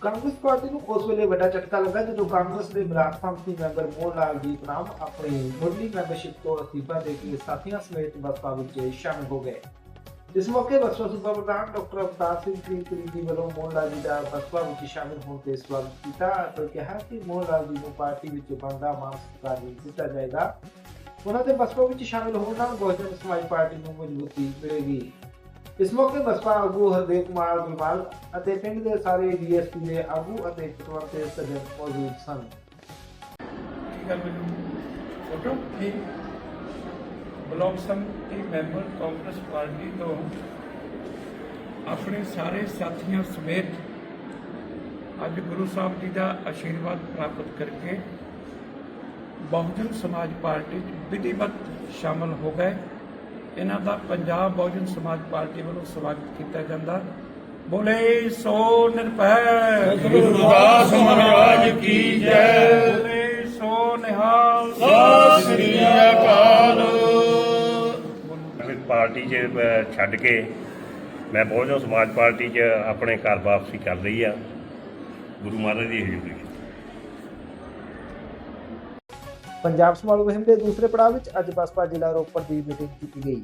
Congress party ਨੂੰ ਉਸ ਵੇਲੇ ਵੱਡਾ ਝਟਕਾ ਲੱਗਾ ਜਦੋਂ ਕਾਂਗਰਸ ਦੇ ਬਲਾਕ ਸੰਮਤੀ ਮੈਂਬਰ ਮੋਹਨ ਲਾਲ ਜੀ ਨਾਮ ਆਪਣੀ ਮੁੱਢਲੀ ਮੈਂਬਰਸ਼ਿਪ ਤੋਂ ਅਸਤੀਫਾ ਦੇ ਕੇ ਸਾਥੀਆਂ ਸਮੇਤ ਬਸਪਾ ਵਿੱਚ ਸ਼ਾਮਿਲ ਹੋ ਗਏ। ਇਸ ਮੌਕੇ ਬਸਪਾ ਸੂਬਾ ਪ੍ਰਧਾਨ ਡਾਕਟਰ ਅਵਤਾਰ ਸਿੰਘ ਪ੍ਰੀਤਰੀ ਜੀ ਵੱਲੋਂ ਮੋਹਨ ਲਾਲ ਜੀ ਦਾ ਬਸਪਾ ਵਿੱਚ ਸ਼ਾਮਿਲ ਹੋਣ ਤੇ ਸਵਾਗਤ ਕੀਤਾ ਅਤੇ ਕਿਹਾ ਕਿ ਮੋਹਨ ਲਾਲ ਜੀ ਨੂੰ ਪਾਰਟੀ ਵਿੱਚ ਬਣਦਾ ਮਾਨ ਸਤਿਕਾਰ ਵੀ ਦਿੱਤਾ ਜਾਏਗਾ। ਉਹਨਾਂ ਦੇ ਬਸਪਾ ਵਿੱਚ ਸ਼ਾਮਿਲ ਹੋਣ ਨਾਲ ਬਹੁਜਨ ਸਮਾਜ ਪਾਰਟੀ ਨੂੰ ਮਜ਼ਬੂਤੀ ਮਿਲੇਗੀ। ਇਸ ਮੌਕੇ ਬਸਪਾ ਆਗੂ ਹਰਦੇਵ ਕੁਮਾਰ ਗੁਲਵਾਲ ਅਤੇ ਪਿੰਡ ਦੇ ਸਾਰੇ ਡੀਐਸਪੀ ਦੇ ਆਗੂ ਅਤੇ ਪਟਵਾਰ ਦੇ ਸੱਜਣ ਮੌਜੂਦ ਸਨ। ਫੋਟੋ? ਕੀ? ਬਲਾਕ ਸੰਮਤੀ ਮੈਂਬਰ ਕਾਂਗਰਸ ਪਾਰਟੀ ਤੋਂ ਆਪਣੇ ਸਾਰੇ ਸਾਥੀਆਂ ਸਮੇਤ ਅੱਜ ਗੁਰੂ ਸਾਹਿਬ ਜੀ ਦਾ ਆਸ਼ੀਰਵਾਦ ਪ੍ਰਾਪਤ ਕਰਕੇ ਬਹੁਜਨ ਸਮਾਜ ਪਾਰਟੀ 'ਚ ਵਿਧੀਵਤ ਸ਼ਾਮਲ ਹੋ ਗਏ। ਇਹਨਾਂ ਦਾ ਪੰਜਾਬ ਬਹੁਜਨ ਸਮਾਜ ਪਾਰਟੀ ਵੱਲੋਂ ਸਵਾਗਤ ਕੀਤਾ ਜਾਂਦਾ। ਬੋਲੇ ਸੋ ਨਿਰਭੈ ਗੁਰੂ ਰਵਿਦਾਸ ਮਹਾਰਾਜ ਕੀ ਜੈ। ਬੋਲੇ ਸੋ ਨਿਹਾਲ। ਸਤਿ ਸ੍ਰੀ ਅਕਾਲ। ਮੈਂ ਪਾਰਟੀ 'ਚ ਛੱਡ ਕੇ ਮੈਂ ਬਹੁਜਨ ਸਮਾਜ ਪਾਰਟੀ 'ਚ ਆਪਣੇ ਘਰ ਵਾਪਸੀ ਕਰ ਰਹੀ ਆ। ਗੁਰੂ ਮਹਾਰਾਜ ਦੀ ਹਜ਼ੂਰੀ 'ਚ ਪੰਜਾਬ ਸਮਾਲ ਮੁਹਿੰਮ ਦੇ ਦੂਸਰੇ ਪੜਾਅ ਵਿੱਚ ਅੱਜ ਬਸਪਾ ਜ਼ਿਲ੍ਹਾ ਰੋਪੜ ਦੀ ਮੀਟਿੰਗ ਕੀਤੀ ਗਈ।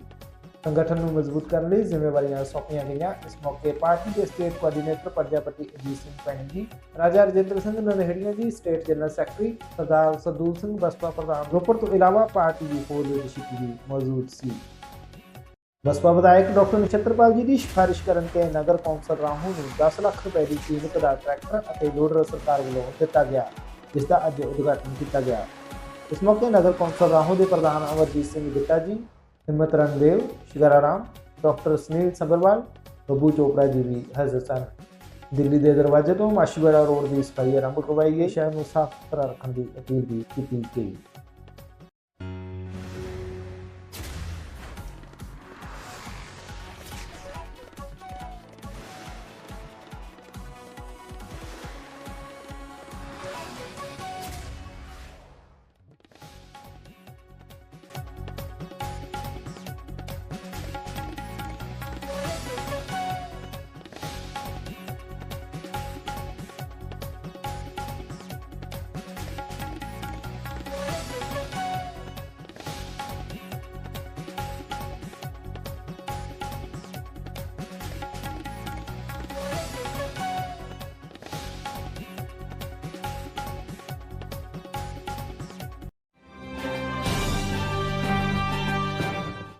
ਸੰਗਠਨ ਨੂੰ ਮਜ਼ਬੂਤ ਕਰਨ ਲਈ ਜ਼ਿੰਮੇਵਾਰੀਆਂ ਸੌਂਪੀਆਂ ਗਈਆਂ। ਇਸ ਮੌਕੇ ਪਾਰਟੀ ਦੇ state coordinator Prajapati Ajit Singh Paini ji, Raja Rajinder Singh Nanhrian ji, state general secretary Sardar Sadul Singh Baspa ਪ੍ਰਧਾਨ ਰੋਪੜ ਤੋਂ ਇਲਾਵਾ ਪਾਰਟੀ ਦੀ ਹੋਰ ਲੀਡਰਸ਼ਿਪ ਵੀ ਮੌਜੂਦ ਸੀ। ਬਸਪਾ ਵਿਧਾਇਕ ਡਾਕਟਰ ਨਛੱਤਰਪਾਲ ਜੀ ਦੀ ਸਿਫਾਰਿਸ਼ ਕਰਨ ਤੇ ਨਗਰ ਕੌਂਸਲ ਰਾਹੂ ਨੂੰ 10 ਲੱਖ ਰੁਪਏ ਦੀ ਕੀਮਤ ਦਾ ਟਰੈਕਟਰ ਅਤੇ ਲੋਡਰ ਸਰਕਾਰ ਵੱਲੋਂ ਦਿੱਤਾ ਗਿਆ, ਜਿਸ ਦਾ ਅੱਜ ਉਦਘਾਟਨ ਕੀਤਾ ਗਿਆ। ਇਸ ਮੌਕੇ ਨਗਰ ਕੌਂਸਲ ਰਾਹੋਂ ਦੇ ਪ੍ਰਧਾਨ ਅਮਰਜੀਤ ਸਿੰਘ ਗਿੱਟਾ ਜੀ, ਹਿੰਮਤ ਰਣਦੇਵ ਸ਼ਿਗਾਰਾ ਰਾਮ ਡਾਕਟਰ ਸੁਨੀਲ ਸਬਰਵਾਲ ਬੱਬੂ ਚੋਪੜਾ ਜੀ ਵੀ ਹਾਜ਼ਰ ਸਨ। ਦਿੱਲੀ ਦੇ ਦਰਵਾਜ਼ੇ ਤੋਂ ਮਾਸ਼ੀਵਾੜਾ ਰੋਡ ਦੀ ਸਫ਼ਾਈ ਆਰੰਭ ਕਰਵਾਈ ਗਈ। ਸ਼ਹਿਰ ਨੂੰ ਸਾਫ਼ ਸੁਥਰਾ ਰੱਖਣ ਦੀ ਅਪੀਲ ਵੀ ਕੀਤੀ ਗਈ।